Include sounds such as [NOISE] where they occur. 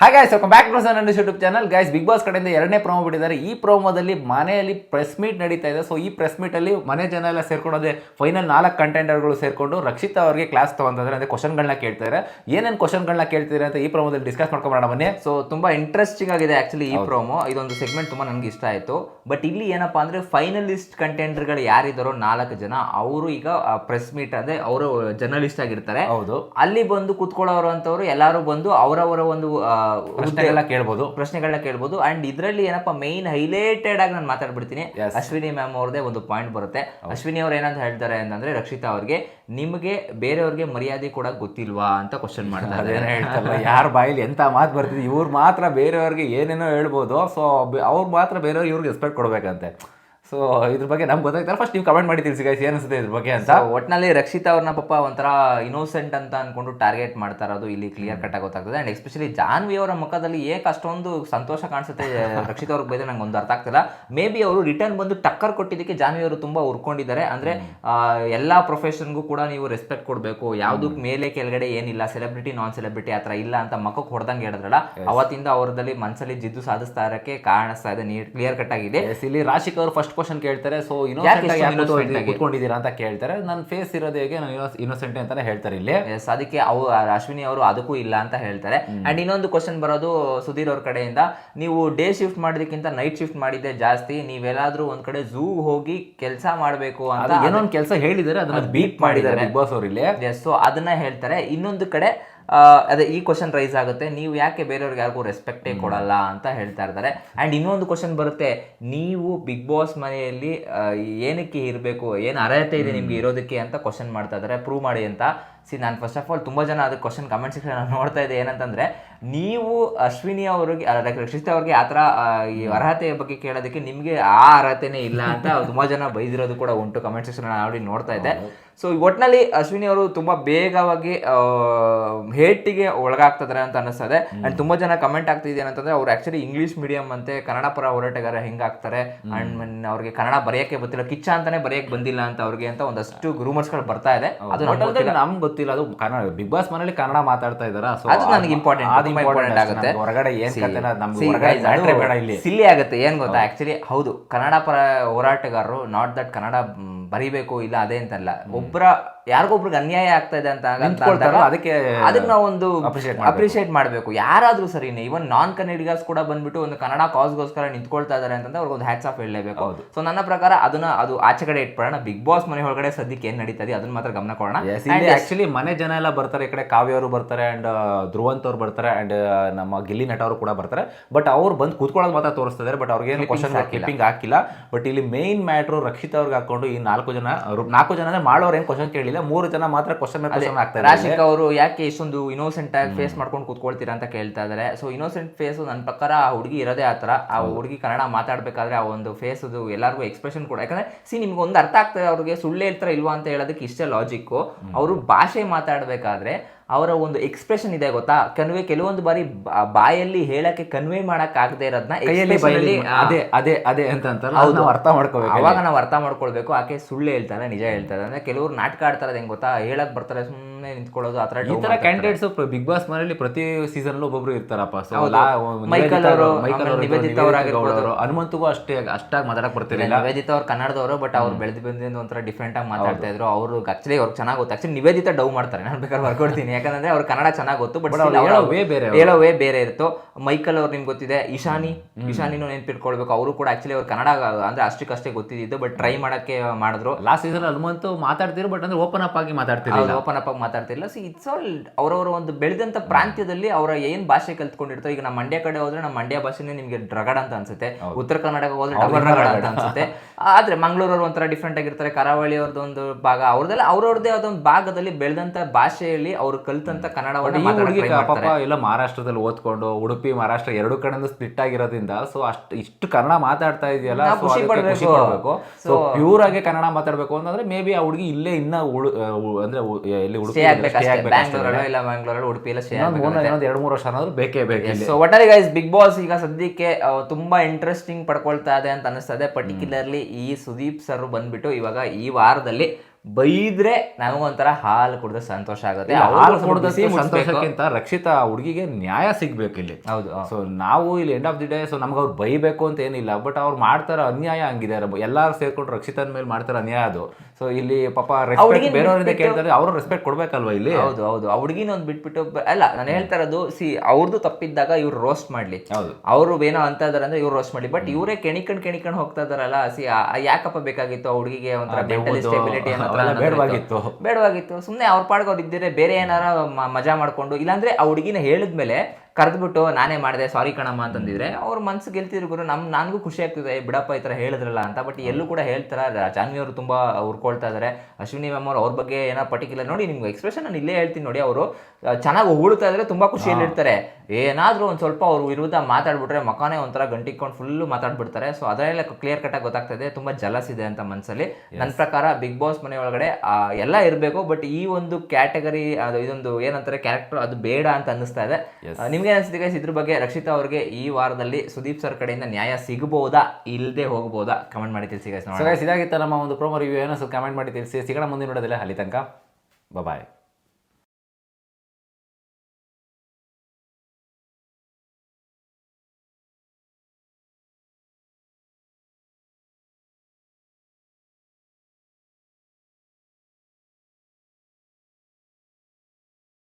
ಹಾಗೆ welcome back to ನನ್ನ YouTube channel guys big boss ಕಡೆಯಿಂದ ಎರಡನೇ ಪ್ರೋಮೋ ಬಿಟ್ಟಿದ್ದಾರೆ. ಈ ಪ್ರೋಮೋದಲ್ಲಿ ಮನೆಯಲ್ಲಿ ಪ್ರೆಸ್ ಮೀಟ್ ನಡೀತಾ ಇದೆ. ಸೊ ಈ ಪ್ರೆಸ್ ಮೀಟ್ ಅಲ್ಲಿ ಮನೆ ಜನ ಎಲ್ಲ ಸೇರ್ಕೊಂಡೋದೇ ಫೈನಲ್ ನಾಲ್ಕು ಕಂಟೆಂಡರ್ಗಳು ಸೇರ್ಕೊಂಡು ರಕ್ಷಿತಾ ಅವರಿಗೆ ಕ್ಲಾಸ್ ತಗೊಂತಾರೆ ಅಂದರೆ ಕ್ವಶನ್ಗಳನ್ನ ಕೇಳ್ತಾರೆ ಏನೇನು ಕ್ವಶನ್ಗಳನ್ನ ಕೇಳ್ತಿದ್ದಾರೆ ಅಂತ ಈ ಪ್ರೋಮೋದಲ್ಲಿ ಡಿಸ್ಕಸ್ ಮಾಡ್ಕೊಂಬೋಣ ಬನ್ನಿ. ಸೊ ತುಂಬ ಇಂಟ್ರೆಸ್ಟಿಂಗ್ ಆಗಿದೆ ಆಕ್ಚುಲಿ ಈ ಪ್ರೋಮೋ ಇದೊಂದು ಸೆಗ್ಮೆಂಟ್ ತುಂಬ ನನಗೆ ಇಷ್ಟ ಆಯಿತು. ಬಟ್ ಇಲ್ಲಿ ಏನಪ್ಪಾ ಅಂದರೆ ಫೈನಲಿಸ್ಟ್ ಕಂಟೆಂಡರ್ಗಳು ಯಾರಿದ್ದಾರೋ ನಾಲ್ಕು ಜನ ಅವರು ಈಗ ಪ್ರೆಸ್ ಮೀಟ್ ಅಂದರೆ ಅವರು ಜರ್ನಲಿಸ್ಟ್ ಆಗಿರ್ತಾರೆ. ಹೌದು. ಅಲ್ಲಿ ಬಂದು ಕೂತ್ಕೊಳ್ಳೋರು ಅಂತವರು ಎಲ್ಲರೂ ಬಂದು ಅವರವರ ಒಂದು ಪ್ರಶ್ನೆಗಳನ್ನ ಕೇಳ್ಬೋದು. ಪ್ರಶ್ನೆಗಳನ್ನ ಕೇಳ್ಬೋದು. ಅಂಡ್ ಇದರಲ್ಲಿ ಏನಪ್ಪ ಮೈನ್ ಹೈಲೈಟೆಡ್ ಆಗಿ ನಾನು ಮಾತಾಡ್ಬಿಡ್ತೀನಿ. ಅಶ್ವಿನಿ ಮ್ಯಾಮ್ ಅವ್ರದೇ ಒಂದು ಪಾಯಿಂಟ್ ಬರುತ್ತೆ. ಅಶ್ವಿನಿ ಅವ್ರು ಏನಂತ ಹೇಳ್ತಾರೆ ಅಂತಂದ್ರೆ ರಕ್ಷಿತಾ ಅವ್ರಿಗೆ ನಿಮಗೆ ಬೇರೆಯವ್ರಿಗೆ ಮರ್ಯಾದೆ ಕೂಡ ಗೊತ್ತಿಲ್ವಾ? ಅಂತ ಕ್ವಶನ್ ಮಾಡ್ತಾರೆ ಹೇಳ್ತಾರಲ್ಲ ಯಾರ ಬಾಯಲ್ಲಿ ಎಂತ ಮಾತು ಬರ್ತಿದೆ ಇವ್ರು ಮಾತ್ರ ಬೇರೆಯವ್ರಿಗೆ ಏನೇನೋ ಹೇಳ್ಬೋದು. ಸೊ ಅವ್ರು ಮಾತ್ರ ಬೇರೆಯವ್ರಿಗೆ ಇವ್ರಿಗೆ ರೆಸ್ಪೆಕ್ಟ್ ಕೊಡ್ಬೇಕಂತೆ. ಸೊ ಇದ್ರ ಬಗ್ಗೆ ನಮ್ಗೆ ಗೊತ್ತಾಗ್ತಾರೆ ಫಸ್ಟ್ ನೀವು ಕಮೆಂಟ್ ಮಾಡಿ ತಿಳಿಸಿ ಗೈಸ್ ಏನಿಸುತ್ತೆ ಇದ್ರ ಬಗ್ಗೆ ಅಂತ? ಒಟ್ಟಿನಲ್ಲಿ ರಕ್ಷಿತಾ ಅವ್ರನ್ನ ಪಾಪ ಒಂಥರ ಇನೋಸೆಂಟ್ ಅಂತ ಅನ್ಕೊಂಡು ಟಾರ್ಗೆಟ್ ಮಾಡ್ತಾ ಇರೋದು ಇಲ್ಲಿ ಕ್ಲಿಯರ್ ಕಟ್ ಆಗಿ ಗೊತ್ತಾಗ್ತದೆ. ಅಂಡ್ ಎಸ್ಪೆಷಲಿ ಜಾನ್ವಿ ಅವರ ಮುಖದಲ್ಲಿ ಏಕೆ ಅಷ್ಟೊಂದು ಸಂತೋಷ ಕಾಣಿಸುತ್ತೆ. [LAUGHS] ರಕ್ಷಿತಾ ಅವ್ರಿಗೆ ಬೈದ್ರೆ ನಂಗೆ ಒಂದು ಅರ್ಥ ಆಗ್ತಿಲ್ಲ. ಮೇ ಬಿ ಅವರು ರಿಟರ್ನ್ ಬಂದು ಟಕ್ಕರ್ ಕೊಟ್ಟಿದ್ದಕ್ಕೆ ಜಾನ್ವಿ ಅವರು ತುಂಬಾ ಉರ್ಕೊಂಡಿದ್ದಾರೆ. ಅಂದ್ರೆ ಎಲ್ಲ ಪ್ರೊಫೆಷನ್ಗೂ ಕೂಡ ನೀವು ರೆಸ್ಪೆಕ್ಟ್ ಕೊಡಬೇಕು. ಯಾವುದಕ್ಕೆ ಮೇಲೆ ಕೆಳಗಡೆ ಏನಿಲ್ಲ ಸೆಲೆಬ್ರಿಟಿ ನಾನ್ ಸೆಲೆಬ್ರಿಟಿ ಆತರ ಇಲ್ಲ ಅಂತ ಮಕ್ಕಕ್ಕೆ ಹೊಡೆದಂಗೆ ಹೇಳಿದ್ರಲ್ಲ ಅವತ್ತಿಂದ ಅವರದಲ್ಲಿ ಮನಸ್ಸಲ್ಲಿ ಜಿದ್ದು ಸಾಧಿಸ್ತಾ ಇರೋಕ್ಕೆ ಕಾಣಿಸ್ತಾ ಇದೆ. ನೀರು ಕ್ಲಿಯರ್ ಕಟ್ ಆಗಿದೆ. ಇಲ್ಲಿ ರಾಶಿಕ್ ಅವರು ಫಸ್ಟ್ ಕ್ವಶನ್ ಕೇಳ್ತಾರೆ ಸೊ? ಕೂತ್ಕೊಂಡಿದ್ದೀರಾ ಅಂತ ಕೇಳ್ತಾರೆ. ನನ್ನ ಫೇಸ್ ಇರೋದು ಹೇಗೆ ನಾನು ಇನ್ನೋಸೆಂಟ್ ಅಂತಾನೆ ಹೇಳ್ತಾರೆ ಇಲ್ಲಿ. ಎಸ್ ಅದಕ್ಕೆ ಅವು ಅಶ್ವಿನಿ ಅವರು ಅದಕ್ಕೂ ಇಲ್ಲ ಅಂತ ಹೇಳ್ತಾರೆ. ಅಂಡ್ ಇನ್ನೊಂದು ಕ್ವಶನ್ ಬರೋದು ಸುಧೀರ್ ಅವ್ರ ಕಡೆಯಿಂದ. ನೀವು ಡೇ ಶಿಫ್ಟ್ ಮಾಡೋದಕ್ಕಿಂತ ನೈಟ್ ಶಿಫ್ಟ್ ಮಾಡಿದ್ದೆ ಜಾಸ್ತಿ ನೀವೆಲ್ಲಾದ್ರೂ ಒಂದ್ ಕಡೆ ಝೂ ಹೋಗಿ ಕೆಲಸ ಮಾಡಬೇಕು ಅಂತ ಏನೋ ಒಂದು ಕೆಲಸ ಹೇಳಿದಾರೆ ಅದನ್ನ ಅದ್ ಬೀಟ್ ಮಾಡಿದ್ದಾರೆ. ಬಿಗ್ ಬಾಸ್ ಅವರು ಇಲ್ಲಿ. ಸೊ ಅದನ್ನ ಹೇಳ್ತಾರೆ. ಇನ್ನೊಂದು ಕಡೆ ಅದೇ ಈ ಕ್ವಶನ್ ರೈಸ್ ಆಗುತ್ತೆ. ನೀವು ಯಾಕೆ ಬೇರೆಯವ್ರಿಗೆ ಯಾರಿಗೂ ರೆಸ್ಪೆಕ್ಟೇ ಕೊಡಲ್ಲ ಅಂತ ಹೇಳ್ತಾ ಇರ್ತಾರೆ. ಆ್ಯಂಡ್ ಇನ್ನೊಂದು ಕ್ವಶನ್ ಬರುತ್ತೆ. ನೀವು ಬಿಗ್ ಬಾಸ್ ಮನೆಯಲ್ಲಿ ಏನಕ್ಕೆ ಇರಬೇಕು? ಏನು ಅರ್ಹತೆ ಇದೆ ನಿಮಗೆ ಇರೋದಕ್ಕೆ ಅಂತ ಕ್ವಶನ್ ಮಾಡ್ತಾ ಇದ್ದಾರೆ. ಪ್ರೂವ್ ಮಾಡಿ ಅಂತ. ಸಿ ನಾನು ಫಸ್ಟ್ ಆಫ್ ಆಲ್ ತುಂಬಾ ಜನ ಅದು ಕ್ವಶನ್ ಕಮೆಂಟ್ ಸೆಕ್ಷನ್ ನೋಡ್ತಾ ಇದ್ದೆ. ಏನಂತಂದರೆ ನೀವು ಅಶ್ವಿನಿ ಅವ್ರಿಗೆ like ರಕ್ಷಿತಾ ಅವ್ರಿಗೆ ಆ ಥರ ಈ ಅರ್ಹತೆಯ ಬಗ್ಗೆ ಕೇಳೋದಕ್ಕೆ ನಿಮಗೆ ಆ ಅರ್ಹತೆನೇ ಇಲ್ಲ ಅಂತ ತುಂಬಾ ಜನ ಬೈದಿರೋದು ಕೂಡ ಉಂಟು ಕಮೆಂಟ್ ಸೆಕ್ಷನ್ ಆಲ್ರೆಡಿ ನೋಡ್ತಾ ಇದ್ದೆ. ಸೊ ಒಟ್ನಲ್ಲಿ ಅಶ್ವಿನಿ ಅವರು ತುಂಬಾ ಬೇಗವಾಗಿ ಹೇಟಿಗೆ ಒಳಗಾಗ್ತಿದ್ದಾರೆ ಅಂತ ಅನಿಸ್ತದೆ ಅಂಡ್ ತುಂಬಾ ಜನ ಕಮೆಂಟ್ ಆಗ್ತಿದೆ ಅಂತಂದ್ರೆ ಅವ್ರು ಆಕ್ಚುಲಿ ಇಂಗ್ಲಿಷ್ ಮೀಡಿಯಂ ಅಂತೆ ಕನ್ನಡ ಪರ ಹೋರಾಟಗಾರ ಹೆಂಗಾಗ್ತಾರೆ ಅಂಡ್ ಅವ್ರಿಗೆ ಕನ್ನಡ ಬರೆಯಕ್ಕೆ ಗೊತ್ತಿಲ್ಲ ಕಿಚ್ಚ ಅಂತಾನೆ ಬರೆಯಕ್ಕೆ ಬಂದಿಲ್ಲ ಅಂತ ಅವ್ರಿಗೆ ಅಂತ ಒಂದಷ್ಟು ಗ್ರೂಮರ್ಸ್ಗಳು ಬರ್ತಾ ಇದೆ. ಅದು ನಮ್ಗೆ ಗೊತ್ತಿಲ್ಲ. ಗೊತ್ತಿಲ್ಲ. ಅದು ಕನ್ನಡ ಬಿಗ್ ಬಾಸ್ ಮನೇಲಿ ಕನ್ನಡ ಮಾತಾಡ್ತಾ ಇದಾರ ಸೊ ಅದು ನನಗೆ ಇಂಪಾರ್ಟೆಂಟ್ ಅದು important ಆಗುತ್ತೆ. ಹೊರಗಡೆ ಏನ್ ಕತೆ ನಮ್ಗೆ ಬೇಡ ಇಲ್ಲಿ. ಸಿಲ್ಲಿ ಆಗುತ್ತೆ. ಏನ್ ಗೊತ್ತಾ? ಆಕ್ಚುಲಿ ಹೌದು. ಕನ್ನಡ ಪರ ಹೋರಾಟಗಾರರು ನಾಟ್ ದಟ್ ಕನ್ನಡ ಬರಿಬೇಕು ಇಲ್ಲ ಅದೇ ಅಂತಲ್ಲ. ಒಬ್ಬರ ಯಾರಿಗೊಬ್ರಿಗೆ ಅನ್ಯಾಯ ಆಗ್ತಾ ಇದೆ ಅಂತ ಅದಕ್ಕೆ ಅದಕ್ಕೆ ನಾವು ಒಂದು appreciate ಮಾಡ್ಬೇಕು. ಅಪ್ರಿಶಿಯೇಟ್ ಮಾಡಬೇಕು. ಯಾರಾದ್ರೂ ಸರಿ ಇವನ್ ನಾನ್ ಕನ್ನಡಿಗರ್ಸ್ ಕೂಡ ಬಂದ್ಬಿಟ್ಟು ಒಂದು ಕನ್ನಡ ಕಾಸ್ಗೋಸ್ಕರ ನಿಂತ್ಕೊಳ್ತಾ ಇದಾರೆ ಅಂತಂದ್ರೆ ಅವ್ರಿಗೆ ಒಂದು ಹ್ಯಾಟ್ಸ್ ಆಫ್ ಹೇಳಲೇಬೇಕು. ಸೊ ನನ್ನ ಪ್ರಕಾರ ಅದನ್ನ ಅದು ಆಚೆ ಕಡೆ ಇಟ್ಬಿಡೋಣ ಬಿಗ್ ಬಾಸ್ ಮನೆ ಒಳಗಡೆ ಸದ್ಯಕ್ಕೆ ಏನ್ ನಡೀತದೆ ಅದನ್ನ ಮಾತ್ರ ಗಮನ ಕೊಡೋಣ. ಆಕ್ಚುಲಿ ಮನೆ ಜನ ಎಲ್ಲ ಬರ್ತಾರೆ ಈ ಕಡೆ ಕಾವ್ಯ ಅವರು ಬರ್ತಾರೆ ಅಂಡ್ ಧ್ರುವಂತ್ ಅವ್ರು ಬರ್ತಾರೆ ಅಂಡ್ ನಮ್ಮ ಗಿಲ್ಲಿ ನಟ ಅವರು ಕೂಡ ಬರ್ತಾರೆ. ಬಟ್ ಅವ್ರು ಬಂದು ಕೂತ್ಕೊಳ್ಳೋದು ಮಾತ್ರ ತೋರಿಸ್ತಾ ಇದಾರೆ ಬಟ್ ಅವ್ರಿಗೆ ಏನು ಕ್ವಶನ್ ಹಾಕಿಲ್ಲ. ಬಟ್ ಇಲ್ಲಿ ಮೇನ್ ಮ್ಯಾಟ್ರು ರಕ್ಷಿತ ಅವ್ರಿಗೆ ಹಾಕೊಂಡು ಈ ನಾಲ್ಕು ಜನ ಅವ್ರು ನಾಲ್ಕು ಜನ ಅಂದ್ರೆ ಮಾಡೋರು ಏನು ಕ್ವಶನ್ ಕೇಳಿಲ್ಲ ಮೂರು ಜನ ಮಾತ್ರ ಕ್ವಶನ್ ಆಗ್ತಾರೆ ಕ್ವಶನ್ ಇದ್ದಾರೆ ರಾಶಿಕ್ ಅವರು ಯಾಕೆ ಇಷ್ಟೊಂದು ಇನೋಸೆಂಟ್ ಆಗಿ ಫೇಸ್ ಮಾಡ್ಕೊಂಡು ಕೂತ್ಕೊಳ್ತೀರಾ ಅಂತ ಕೇಳ್ತಾ ಇದಾರೆ. ಸೊ ಇನೋಸೆಂಟ್ ಫೇಸ್ ನನ್ನ ಪ್ರಕಾರ ಆ ಹುಡುಗಿ ಇರೋದೇ ಆ ಥರ. ಆ ಹುಡುಗಿ ಕನ್ನಡ ಮಾತಾಡ್ಬೇಕಾದ್ರೆ ಆ ಒಂದು ಫೇಸ್ ಅದು ಎಲ್ಲರಿಗೂ ಎಕ್ಸ್ಪ್ರೆಷನ್ ಕೂಡ ಯಾಕಂದ್ರೆ ಸಿ ನಿಮ್ಗೆ ಒಂದು ಅರ್ಥ ಆಗ್ತದೆ ಅವ್ರಿಗೆ ಸುಳ್ಳು ಹೇಳ್ತಾರ ಇಲ್ವಾ ಅಂತ ಹೇಳೋದಕ್ಕೆ ಇಷ್ಟೇ ಲಾಜಿಕ್ ಅವರು ಭಾಷೆ ಮಾತಾಡ್ಬೇಕಾದ್ರೆ ಅವರ ಒಂದು ಎಕ್ಸ್ಪ್ರೆಷನ್ ಇದೆ ಗೊತ್ತಾ? ಕನ್ವೆ ಕೆಲವೊಂದು ಬಾರಿ ಬಾಯಲ್ಲಿ ಹೇಳಕ್ಕೆ ಕನ್ವೆ ಮಾಡಕ್ ಆಗದೆ ಇರೋದನ್ನ ಅದೇ ಅದೇ ಅದೇ ಅಂತ ಅಂತಾರಲ್ಲ ಹೌದು. ಅರ್ಥ ಮಾಡ್ಕೋಬೇಕು ಅವಾಗ ನಾವು ಅರ್ಥ ಮಾಡ್ಕೊಳ್ಬೇಕು. ಆಕೆ ಸುಳ್ಳು ಹೇಳ್ತಾರೆ ನಿಜ ಹೇಳ್ತಾರೆ ಅಂದ್ರೆ ಕೆಲವರು ನಾಟಕ ಆಡ್ತಾರೆ ಹೆಂಗ್ ಗೊತ್ತಾ? ಹೇಳಕ್ ಬರ್ತಾರೆ ಸುಮ್ಮನೆ ನಿಂತ್ಕೊಳ್ಳೋದು ಆತರ ಥರ ಈ ತರ ಕ್ಯಾಂಡಿಡೇಟ್ಸ್ ಬಿಗ್ ಬಾಸ್ ಮನೆಯಲ್ಲಿ ಪ್ರತಿ ಸೀಸನ್ ಒಬ್ಬೊಬ್ರು ಇರ್ತಾರಪ್ಪ. ಸೊ ಮೈಕಲ್ ಅವರು, ನಿವೇದಿತ ಅವರಾಗಿರ್ಬೋದು. ಹನುಮಂತಗೂ ಅಷ್ಟೇ ಅಷ್ಟಾಗಿ ಮಾತಾಡಕ್ ಬರ್ತಿರಲಿಲ್ಲ. ನಿವೇದಿತ ಅವ್ರು ಕನ್ನಡದವರು ಬಟ್ ಅವ್ರು ಬೆಳೆದು ಬಂದಿಂದ ಒಂಥರ ಡಿಫ್ರೆಂಟ್ ಆಗಿ ಮಾತಾಡ್ತಾ ಇದ್ರು. ಅವರು ಆಕ್ಚುಲಿ ಅವ್ರು ಚೆನ್ನಾಗಿ ಗೊತ್ತು. ಆಕ್ಚುಲಿ ನಿವೇದಿತ ಡೌ ಮಾಡ್ತಾರೆ. ನಾನು ಬೇಕಾದ್ರೆ ಬರ್ಕೊಡ್ತೀನಿ ಯಾಕಂದ್ರೆ ಅವ್ರು ಕನ್ನಡ ಚೆನ್ನಾಗಿ ಗೊತ್ತು ಬಟ್ ಹೇಳೋವೇ ಹೇಳೋ ಬೇರೆ ಅವ್ರು. ಹೇಳೋ ವೇ ಬೇರೆ ಇತ್ತು. ಮೈಕಲ್ ಅವ್ರು ನಿಮ್ಗೆ ಗೊತ್ತಿದೆ? ಇಶಾನಿ ಇಶಾನಿನೂ ನೆನ್ಪಿಟ್ಕೊಳ್ಬೇಕು. ಅವರು ಕೂಡ ಆಕ್ಚುಲಿ ಅವ್ರು ಕನ್ನಡ ಅಂದ್ರೆ ಅಷ್ಟಕ್ಕಷ್ಟೇ ಗೊತ್ತಿದ್ದು ಬಟ್ ಟ್ರೈ ಮಾಡಕ್ಕೆ ಮಾಡಿದ್ರು. ಲಾಸ್ಟ್ ಸೀಸನ್ ಹನುಮಂತು ಮಾತಾಡ್ತಿದ್ರು ಬಟ್ ಅಂದ್ರೆ ಓಪನ್ ಅಪ್ ಆಗಿ ಮಾತಾಡ್ತಿರಲಿಲ್ಲ. ಓಪನ್ ಅಪ್ ಆಗಿ ಮಾತಾಡ್ತಿಲ್ಲ ಸೊ ಇಟ್ಸ್ ಆಲ್ ಅವರವರ ಒಂದು ಬೆಳೆದಂಥ ಪ್ರಾಂತ್ಯದಲ್ಲಿ ಅವರ ಏನು ಭಾಷೆ ಕಲ್ತ್ಕೊಂಡಿರ್ತಾರೆ ಈಗ ನಮ್ಮ ಮಂಡ್ಯ ಕಡೆ ಹೋದ್ರೆ ನಮ್ಮ ಮಂಡ್ಯ ಭಾಷೆನೇ ನಿಮಗೆ ಡ್ರಗಡ್ ಅಂತ ಅನ್ಸುತ್ತೆ. ಉತ್ತರ ಕರ್ನಾಟಕ ಹೋದ್ರೆ ಡಬಲ್ ರಗಡ ಅಂತ ಅನ್ಸುತ್ತೆ. ಆದ್ರೆ ಮಂಗಳೂರವ್ರು ಒಂಥರ ಡಿಫ್ರೆಂಟ್ ಆಗಿರ್ತಾರೆ ಕರಾವಳಿ ಅವ್ರದ್ದು ಒಂದು ಭಾಗ ಅವ್ರದ್ದೆಲ್ಲ ಅವ್ರವ್ರದೇ ಆದ ಒಂದು ಭಾಗದಲ್ಲಿ ಬೆಳೆದಂಥ ಭಾಷೆಯಲ್ಲಿ ಅವರು ಕನ್ನಡವನ್ನು ಮಾತಾಡಕ್ಕೆ ಪಾಪ ಎಲ್ಲ ಮಹಾರಾಷ್ಟ್ರದಲ್ಲಿ ಓದ್ಕೊಂಡು ಉಡುಪಿ ಮಹಾರಾಷ್ಟ್ರ ಎರಡು ಕಡೆಯಿಂದ ಸ್ಪ್ಲಿಟ್ ಆಗಿರೋದ್ರಿಂದ ಸೊ ಅಷ್ಟು ಇಷ್ಟು ಕನ್ನಡ ಮಾತಾಡ್ತಾ ಇದೆಯಲ್ಲ ಖುಷಿ ಪಡ್ಬೇಕು. ಸೊ ಪ್ಯೂರ್ ಆಗಿ ಕನ್ನಡ ಮಾತಾಡ್ಬೇಕು ಅಂತಂದ್ರೆ ಮೇ ಬಿ ಆ ಹುಡುಗಿ ಇಲ್ಲೇ ಇನ್ನ ಅಂದ್ರೆ ಎಲ್ಲಿ ಉಡುಪಿ ಸ್ಟೇ ಆಗ್ಬೇಕಷ್ಟೇ ಆಗ್ಬೇಕಷ್ಟೇ. ಬ್ಯಾಂಗ್ಳೂರಲ್ಲೋ ಇಲ್ಲ ಮಂಗಳೂರಲ್ಲಿ ಉಡುಪಿ ಎಲ್ಲ ಸ್ಟೇ ಆಗ್ಬೇಕು ಇನ್ನೊಂದ್ ಎರಡು ಮೂರು ವರ್ಷ ಅನ್ನೋದು ಬೇಕೇ ಬೇಕು ಇಲ್ಲಿ. ಸೊ ಒಟ್ಟಾರೆ ಗೈಸ್ ಬಿಗ್ ಬಾಸ್ ಈಗ ಸದ್ಯಕ್ಕೆ ತುಂಬಾ ಇಂಟ್ರೆಸ್ಟಿಂಗ್ ಪಡ್ಕೊಳ್ತಾ ಇದೆ ಅಂತ ಅನಿಸ್ತದೆ ಪರ್ಟಿಕ್ಯುಲರ್ಲಿ ಈ ಸುದೀಪ್ ಸರ್ ಬಂದ್ಬಿಟ್ಟು ಇವಾಗ ಈ ವಾರದಲ್ಲಿ ಬೈದ್ರೆ ನನಗೊಂಥರ ಹಾಲು ಕುಡಿದ್ರೆ ಸಂತೋಷ ಆಗುತ್ತೆ. ಹಾಲು ಕುಡಿದ ಸಂತೋಷಕ್ಕಿಂತ ರಕ್ಷಿತ ಹುಡುಗಿಗೆ ನ್ಯಾಯ ಸಿಗ್ಬೇಕು ಇಲ್ಲಿ. ಹೌದು ಸೊ ನಾವು ಇಲ್ಲಿ end of the day so ನಮ್ಗೆ ಅವ್ರು ಬೈಬೇಕು ಅಂತ ಏನಿಲ್ಲ ಬಟ್ ಅವ್ರು ಮಾಡ್ತಾರ ಅನ್ಯಾಯ ಹಂಗಿದೆ. ಎಲ್ಲಾರು ಸೇರ್ಕೊಂಡು ರಕ್ಷಿತನ ಮೇಲೆ ಮಾಡ್ತಾರ ಅನ್ಯಾಯ ಅದು. ಸೊ ಇಲ್ಲಿ ಪಾಪ ರೆಸ್ಪೆಕ್ಟ್ ಬೇರೆಯವರಿಂದ ಕೇಳ್ತಾರೆ ಅವರು ರೆಸ್ಪೆಕ್ಟ್ ಕೊಡ್ಬೇಕಲ್ವಾ ಇಲ್ಲಿ? ಹೌದು ಹೌದು. ಆ ಹುಡುಗಿನ ಒಂದು ಬಿಟ್ಬಿಟ್ಟು ಅಲ್ಲ ನಾನು ಹೇಳ್ತಾ ಇರೋದು ಸಿ ಅವ್ರದ್ದು ತಪ್ಪಿದ್ದಾಗ ಇವ್ರು ರೋಸ್ಟ್ ಮಾಡ್ಲಿ. ಹೌದು. ಅವರು ಏನೋ ಅಂತ ಇದಾರೆ ಅಂದ್ರೆ ಇವ್ರು ರೋಸ್ಟ್ ಮಾಡ್ಲಿ. ಬಟ್ ಇವರೇ ಕೆಣಿಕಂಡ್ ಕೆಣಿಕಂಡ್ ಹೋಗ್ತಾ ಇದಾರಲ್ಲ ಸಿ ಯಾಕಪ್ಪ ಬೇಕಾಗಿತ್ತು ಆ ಹುಡುಗಿಗೆ ಒಂಥರ ಮೆಂಟಲ್ ಸ್ಟೆಬಿಲಿಟಿ ಅವೆಲ್ಲ ಬೇಡವಾಗಿತ್ತು. ಬೇಡವಾಗಿತ್ತು ಸುಮ್ಮನೆ ಅವ್ರ ಪಾಡ್ಗೆ ಅವ್ರು ಇದ್ದಿದ್ರೆ ಬೇರೆ ಏನಾರ ಮಜಾ ಮಾಡ್ಕೊಂಡು ಇಲ್ಲಾಂದ್ರೆ ಆ ಹುಡುಗಿನ ಹೇಳಿದ್ಮೇಲೆ ಕರೆದ್ಬಿಟ್ಟು ನಾನೇ ಮಾಡಿದೆ ಸಾರಿ ಕಣಮ್ಮ ಅಂತಂದಿದ್ರೆ ಅವ್ರ ಮನ್ಸು ಗೆಲ್ತಿದ್ರು ಗುರು ನಮ್ ನನಗೂ ಖುಷಿ ಆಗ್ತಿದೆ ಬಿಡಪ್ಪ ಈ ಥರ ಹೇಳಿದ್ರಲ್ಲ ಅಂತ ಬಟ್ ಎಲ್ಲೂ ಕೂಡ ಹೇಳ್ತಾರ ಜಾನ್ವಿ ಅವರು ತುಂಬಾ ಹುರ್ಕೊಳ್ತಾ ಇದಾರೆ ಅಶ್ವಿನಿ ಮ್ಯಾಮ್ ಅವ್ರು ಅವ್ರ ಬಗ್ಗೆ ಏನೋ ಪರ್ಟಿಕ್ಯುಲರ್ ನೋಡಿ ನಿಮ್ಗೆ ಎಕ್ಸ್ಪ್ರೆಷನ್ ನಾನು ಇಲ್ಲೇ ಹೇಳ್ತೀನಿ ನೋಡಿ ಅವರು ಚೆನ್ನಾಗಿ ಉಗುಳ್ತಾ ಇದ್ರೆ ತುಂಬಾ ಖುಷಿಯಲ್ಲಿ ಇರ್ತಾರೆ. ಏನಾದ್ರೂ ಒಂದ್ ಸ್ವಲ್ಪ ಅವ್ರ ವಿರುದ್ಧ ಮಾತಾಡ್ಬಿಟ್ರೆ ಮಕಾನೇ ಒಂಥರ ಗಂಟಿಕೊಂಡು ಫುಲ್ಲು ಮಾತಾಡ್ಬಿಡ್ತಾರೆ. ಸೊ ಅದರಲ್ಲೆಲ್ಲ ಕ್ಲಿಯರ್ ಕಟ್ ಆಗಿ ಇದೆ ತುಂಬಾ ಜಲಸ್ ಇದೆ ಅಂತ ಮನ್ಸಲ್ಲಿ. ನನ್ನ ಪ್ರಕಾರ ಬಿಗ್ ಬಾಸ್ ಮನೆ ಒಳಗಡೆ ಎಲ್ಲ ಇರಬೇಕು ಬಟ್ ಈ ಒಂದು ಕ್ಯಾಟಗರಿ ಅದು ಇದೊಂದು ಏನಂತಾರೆ ಕ್ಯಾರೆಕ್ಟರ್ ಅದು ಬೇಡ ಅಂತ ಅನ್ನಿಸ್ತಾ ಇದೆ. ಆ, ನಿಮ್ಗೆ ಅನಿಸಿದೆ ಗೈಸ್ ಇದ್ರ ಬಗ್ಗೆ ರಕ್ಷಿತಾ ಅವ್ರಿಗೆ ಈ ವಾರದಲ್ಲಿ ಸುದೀಪ್ ಸರ್ ಕಡೆಯಿಂದ ನ್ಯಾಯ ಸಿಗಬಹುದಾ? ಇಲ್ಲದೆ ಹೋಗಬಹುದಾ? ಕಮೆಂಟ್ ಮಾಡಿ ತಿಳಿಸಿ ಗೈಸ್ ಸೊ ಗೈಸ್ ಇದಾಗಿತ್ತು ನಮ್ಮ ಒಂದು ಪ್ರೋಮೋ ರಿವ್ಯೂ ಏನೋ ಕಮೆಂಟ್ ಮಾಡಿ ತಿಳಿಸಿ. ಸಿಗೋಣ ಮುಂದಿನ ನೋಡೋದಿಲ್ಲ ಅಲ್ಲಿ ತನಕ. ಬಾಯ್